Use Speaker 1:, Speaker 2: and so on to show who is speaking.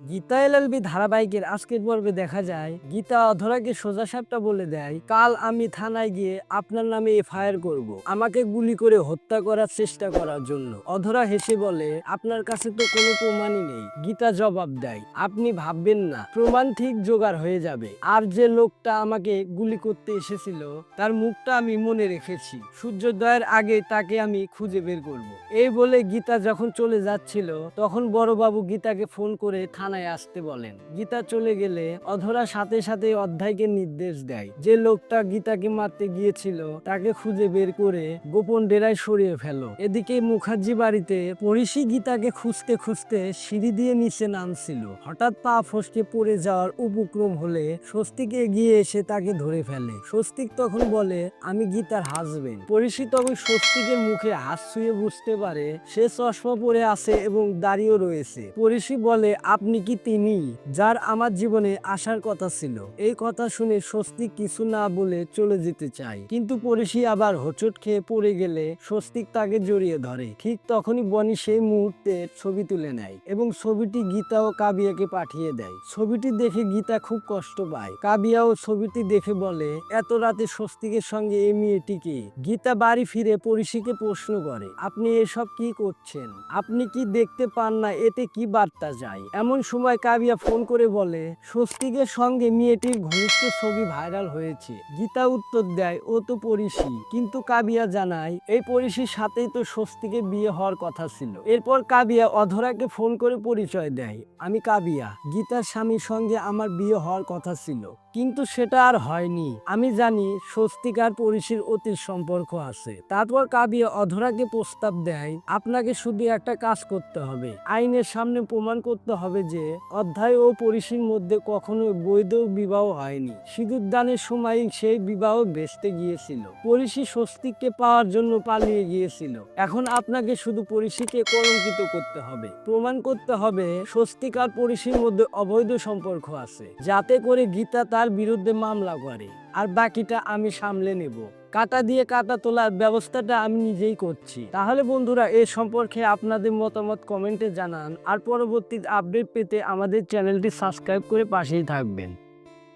Speaker 1: Gita LLB ধারাবাহিকের আজকের পর্বে দেখা যায়, গীতা অধরাকে সোজা বলে দেয়, কাল আমি থানায় গিয়ে আপনার নামে এফআইআর করব। আমাকে গুলি করে হত্যা করার চেষ্টা করার জন্য। অধরা হেসে বলে, আপনার কাছে তো কোনো প্রমাণই নেই। গীতা জবাব দেয়, আপনি ভাববেন না, প্রমাণ ঠিক জোগাড় হয়ে যাবে। আর যে লোকটা আমাকে গুলি করতে এসেছিল, তার মুখটা আমি মনে রেখেছি। সূর্যোদয়ের আগে তাকে আমি খুঁজে বের করব। এই বলে গীতা যখন চলে যাচ্ছিল, তখন বড়বাবু গীতাকে ফোন করে থানায় আসতে বলেন। গীতা চলে গেলে অধরা সাথে সাথে অধ্যায়কে নির্দেশ দেয়। যে লোকটা গীতাকে মারতে গিয়েছিল, তাকে খুঁজে বের করে গোপন ডেরায় সরিয়ে ফেলো। এদিকে মুখার্জি বাড়িতে পরিষি গীতাকে খুঁজতে খুঁজতে সিঁড়ি দিয়ে নিচে নামছিল। হঠাৎ পা ফসকে পড়ে যাওয়ার উপক্রম হলে স্বস্তিক এগিয়ে এসে তাকে ধরে ফেলে। স্বস্তিক তখন বলে, আমি গীতার হাসবেন পরিষি তখন স্বস্তিকের মুখে হাত ছুঁয়ে বুঝতে পারে, সে চশমা পরে আছে এবং দাঁড়িয়েও রয়েছে। পরিষি বলে, আপনি কি তিনি? যার আমার জীবনে আসার কথা ছিল। এই কথা শুনে স্বস্তিক কিছু না বলে চলে যেতে চায়। কিন্তু পরিষি আবার হোঁচট খেয়ে পড়ে গেলে স্বস্তিক তাকে জড়িয়ে ধরে। ঠিক তখনই বনি সেই মুহূর্তে ছবি তুলে নেয় এবং ছবিটি গীতা ও কাবিয়াকে পাঠিয়ে দেয়। ছবিটি দেখে গীতা খুব কষ্ট পায়। কাবিয়া ও ছবিটি দেখে বলে, এত রাতে স্বস্তিকের সঙ্গে এই মেয়েটিকে গীতা বাড়ি ফিরে পরিষিকে প্রশ্ন করে, আপনি এসব কি করছেন? আপনি কি দেখতে পান না? এতে কি বার্তা যায়? এমন সময় কাবিয়া ফোন করে বলে, স্বস্তিকের সঙ্গে মেয়েটির ঘনিষ্ঠ ছবি ভাইরাল হয়েছে। গীতা উত্তর দেয়, ও তো পরিষি কিন্তু কাবিয়া জানায়, এই পরিষির সাথেই তো স্বস্তিকে বিয়ে হওয়ার কথা ছিল। এরপর কাবিয়া অধরাকে ফোন করে পরিচয় দেয়, আমি কাবিয়া। গীতার স্বামীর সঙ্গে আমার বিয়ে হওয়ার কথা ছিল। কিন্তু সেটা আর হয়নি। আমি জানি স্বস্তিক আর পরিষির অতীত সম্পর্ক আছে। তারপর কাবিয়া অধরাকে প্রস্তাব দেয়, আপনাকে শুধু একটা কাজ করতে হবে। আইনের সামনে প্রমাণ করতে হবে যে, অধ্যায় ও পরিষির মধ্যে কখনো বৈধ বিবাহ হয়নি। সিঁদুর দানের সময় সেই বিবাহ বেসতে গিয়েছিল। পরিষি স্বস্তিককে পাওয়ার জন্য পালিয়ে গিয়েছিল। এখন আপনাকে শুধু পরিষিকে কলঙ্কিত করতে হবে। প্রমাণ করতে হবে স্বস্তিক আর পরিষির মধ্যে অবৈধ সম্পর্ক আছে। যাতে করে গীতা তার বিরুদ্ধে মামলা করে, আর বাকিটা আমি সামলে নেব। কাটা দিয়ে কাটা তোলার ব্যবস্থাটা আমি নিজেই করছি। তাহলে বন্ধুরা, এ সম্পর্কে আপনাদের মতামত কমেন্টে জানান, আর পরবর্তী আপডেট পেতে আমাদের চ্যানেলটি সাবস্ক্রাইব করে পাশেই থাকবেন।